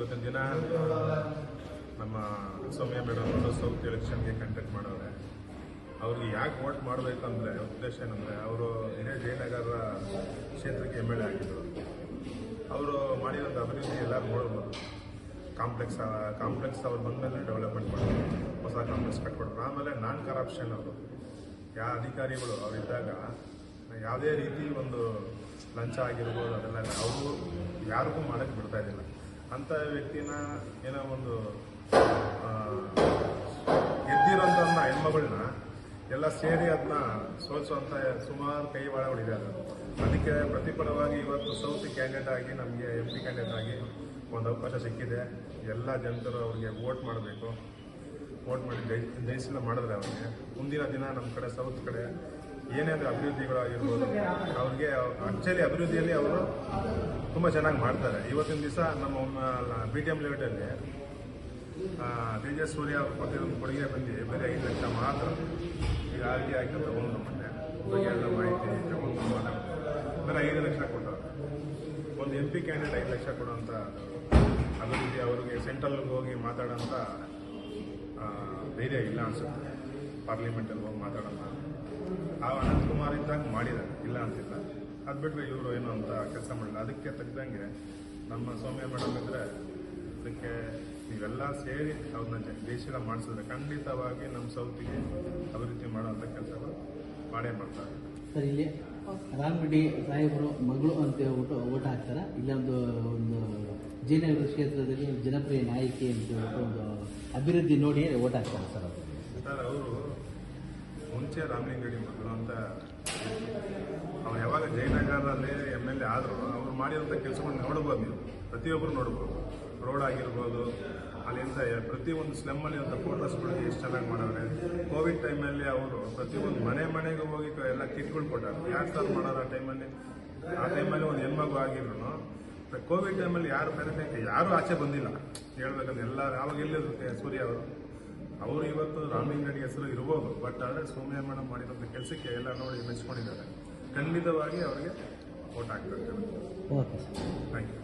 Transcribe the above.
ಇವತ್ತಿನ ದಿನ, ನಮ್ಮ ಸೌಮ್ಯ ಮೇಡಮ್ ಅವರು ಸೌತ್ ಎಲೆಕ್ಷನ್ಗೆ ಕಂಟೆಕ್ಟ್ ಮಾಡವ್ರೆ. ಅವ್ರಿಗೆ ಯಾಕೆ ವೋಟ್ ಮಾಡಬೇಕು ಅಂದರೆ ಉದ್ದೇಶ ಏನಂದರೆ, ಅವರು ಇದೇ ಜಯನಗರ ಕ್ಷೇತ್ರಕ್ಕೆ ಎಂ ಎಲ್ ಆಗಿದ್ದರು ಅವರು ಮಾಡಿರೋಂಥ ಅಭಿವೃದ್ಧಿ ಎಲ್ಲರೂ ನೋಡ್ಬೋದು. ಕಾಂಪ್ಲೆಕ್ಸ್ ಕಾಂಪ್ಲೆಕ್ಸ್ ಅವ್ರು ಬಂದಮೇಲೆ ಡೆವಲಪ್ಮೆಂಟ್ ಮಾಡಿದ್ರು ಹೊಸ ಕಾಂಪ್ಲೆಕ್ಸ್ ಕಟ್ಕೊಟ್ರು ಆಮೇಲೆ ನಾನ್ ಕರಪ್ಷನ್ ಅವರು. ಯಾವ ಅಧಿಕಾರಿಗಳು ಅವರಿದ್ದಾಗ ಯಾವುದೇ ರೀತಿ ಒಂದು ಲಂಚ ಆಗಿರ್ಬೋದು, ಅದೆಲ್ಲ ಅವರು ಯಾರಿಗೂ ಮಾಡೋಕ್ಕೆ ಬಿಡ್ತಾ ಇದ್ದಿಲ್ಲ. ಅಂಥ ವ್ಯಕ್ತಿನ ಏನೋ ಒಂದು ಗೆದ್ದಿರೋಂಥ ಹೆಣ್ಮಗಳನ್ನ ಎಲ್ಲ ಸೇರಿ ಅದನ್ನ ಸೋಲಿಸುವಂಥ ಸುಮಾರು ಕೈ ಉಳಿದಿದೆ ಅದಕ್ಕೆ ಪ್ರತಿಫಲವಾಗಿ ಇವತ್ತು ಸೌತ್ ಕ್ಯಾಂಡಿಡೇಟ್ ಆಗಿ ನಮಗೆ ಎಂ ಪಿ ಕ್ಯಾಂಡಿಡೇಟ್ ಆಗಿ ಒಂದು ಅವಕಾಶ ಸಿಕ್ಕಿದೆ. ಎಲ್ಲ ಜನರು ಅವ್ರಿಗೆ ವೋಟ್ ಮಾಡಬೇಕು. ವೋಟ್ ಮಾಡಿ ಜೈ ಜಯಿಸಿಲ್ಲ ಮಾಡಿದ್ರೆ ಅವ್ರಿಗೆ. ಮುಂದಿನ ದಿನ ನಮ್ಮ ಕಡೆ ಸೌತ್ ಕಡೆ ಏನೇ ಅದು ಅಭಿವೃದ್ಧಿಗಳಾಗಿರ್ಬೋದು, ಅವ್ರಿಗೆ ಆ್ಯಕ್ಚುಲಿ ಅಭಿವೃದ್ಧಿಯಲ್ಲಿ ಅವರು ತುಂಬ ಚೆನ್ನಾಗಿ ಮಾಡ್ತಾರೆ. ಇವತ್ತಿನ ದಿವಸ ನಮ್ಮ ಬಿ ಟಿ ಎಂ ಲಿಮಿಟಲ್ಲಿ ತೇಜಸ್ ಸೂರ್ಯ ಕೊಟ್ಟಿರೋ ಕೊಡುಗೆ ಬಂದು ಬೇರೆ ಐದು ಲಕ್ಷ ಮಾತ್ರ ಈಗ ಆರ್ ಆಗಿ ತಗೊಂಡು ಮೊನ್ನೆ ಎಲ್ಲ ಮಾಹಿತಿ ತಗೊಂಡು ಬೇರೆ ಐದು ಲಕ್ಷ ಕೊಟ್ಟರು ಒಂದು ಎಂ ಪಿ ಕ್ಯಾಂಡಿಡೇಟ್ ಐದು ಲಕ್ಷ ಕೊಡುವಂಥ ಅಭಿವೃದ್ಧಿ ಅವರಿಗೆ ಸೆಂಟ್ರಲ್ಗೆ ಹೋಗಿ ಮಾತಾಡೋಂಥ ಧೈರ್ಯ ಇಲ್ಲ ಅನ್ಸುತ್ತೆ. ಪಾರ್ಲಿಮೆಂಟಲ್ಲಿ ಹೋಗಿ ಮಾತಾಡೋಣ ಆ ಅನಂತಕುಮಾರ್ ಇದ್ದಾಗ ಮಾಡಿದ್ದಾರೆ ಇಲ್ಲ ಅಂತಿಲ್ಲ. ಅದು ಬಿಟ್ಟರೆ ಇವರು ಏನು ಅಂತ ಕೆಲಸ ಮಾಡಿಲ್ಲ ಅದಕ್ಕೆ ತೆಗ್ದಂಗೆ ನಮ್ಮ ಸೌಮ್ಯ ಮೇಡಮ್ ಇದ್ದರೆ ಅದಕ್ಕೆ ನೀವೆಲ್ಲ ಸೇರಿ ಅವ್ರನ್ನ ದೇಶಗಳ ಮಾಡಿಸಿದ್ರೆ ಖಂಡಿತವಾಗಿ ನಮ್ಮ ಸೌತಿಗೆ ಅಭಿವೃದ್ಧಿ ಮಾಡುವಂಥ ಕೆಲಸಗಳು ಮಾಡೇ ಮಾಡ್ತಾರೆ. ಸರ್ ಇಲ್ಲಿ ರಾಮರೆಡ್ಡಿ ಸಾಹೇಬರು ಮಗಳು ಅಂತ ಹೇಳ್ಬಿಟ್ಟು ಓಟ್ ಹಾಕ್ತಾರೆ? ಇಲ್ಲೊಂದು ಒಂದು ವಿಜಯನಗರ ಕ್ಷೇತ್ರದಲ್ಲಿ ಜನಪ್ರಿಯ ನಾಯಕಿ ಅಂತ ಹೇಳ್ಬಿಟ್ಟು ಒಂದು ಅಭಿವೃದ್ಧಿ ನೋಡಿ ಓಟ್ ಹಾಕ್ತಾರೆ ಸರ್ ಅವರು? ಸರ್ ಅವರು ಮುಂಚೆ ರಾಮಲಿಂಗಡಿ ಮಕ್ಕಳು ಅಂತ ಅವ್ರು ಯಾವಾಗ ಜಯನಗರದಲ್ಲಿ ಎಂ ಎಲ್ ಎ ಆದರು ಅವ್ರು ಮಾಡಿರೋಂಥ ಕೆಲಸಗಳನ್ನ ನೋಡ್ಬೋದು ನೀವು. ಪ್ರತಿಯೊಬ್ಬರು ನೋಡ್ಬೋದು. ರೋಡ್ ಆಗಿರ್ಬೋದು, ಅಲ್ಲಿಂದ ಪ್ರತಿಯೊಂದು ಸ್ಲಮ್ಮಲ್ಲಿ ಅಂತ ಫೋಟೋಸ್ಗಳಿಗೆ ಎಷ್ಟು ಚೆನ್ನಾಗಿ ಮಾಡವ್ರೆ. ಕೋವಿಡ್ ಟೈಮಲ್ಲಿ ಅವರು ಪ್ರತಿಯೊಂದು ಮನೆ ಮನೆಗೆ ಹೋಗಿ ಎಲ್ಲ ಕಿಟ್ಗಳು ಕೊಟ್ಟಾರೆ. ಯಾರು ಸರ್ ಮಾಡೋರು ಆ ಟೈಮಲ್ಲಿ ಆ ಟೈಮಲ್ಲಿ ಒಂದು ಹೆಣ್ಮಗು ಆಗಿದ್ರು ಕೋವಿಡ್ ಟೈಮಲ್ಲಿ ಯಾರು ಬೆನಿಫಿಟ್ ಯಾರೂ ಆಚೆ ಬಂದಿಲ್ಲ. ಹೇಳ್ಬೇಕಂದ್ರೆ ಎಲ್ಲ ಯಾವಾಗ ಎಲ್ಲಿರುತ್ತೆ ಸೂರ್ಯ ಅವರು? ಅವರು ಇವತ್ತು ರಾಮಲಿಂಗಡಿ ಹೆಸರು ಇರ್ಬೋದು ಬಟ್ ಆದರೆ ಸೋಮ್ಯ ಮೇಡಮ್ ಮಾಡಿದಂಥ ಕೆಲಸಕ್ಕೆ ಎಲ್ಲ ನೋಡಿ ಮೆಚ್ಕೊಂಡಿದ್ದಾರೆ. ಖಂಡಿತವಾಗಿ ಅವರಿಗೆ ಓಟ್ ಹಾಕ್ಬೇಕು ಥ್ಯಾಂಕ್ ಯು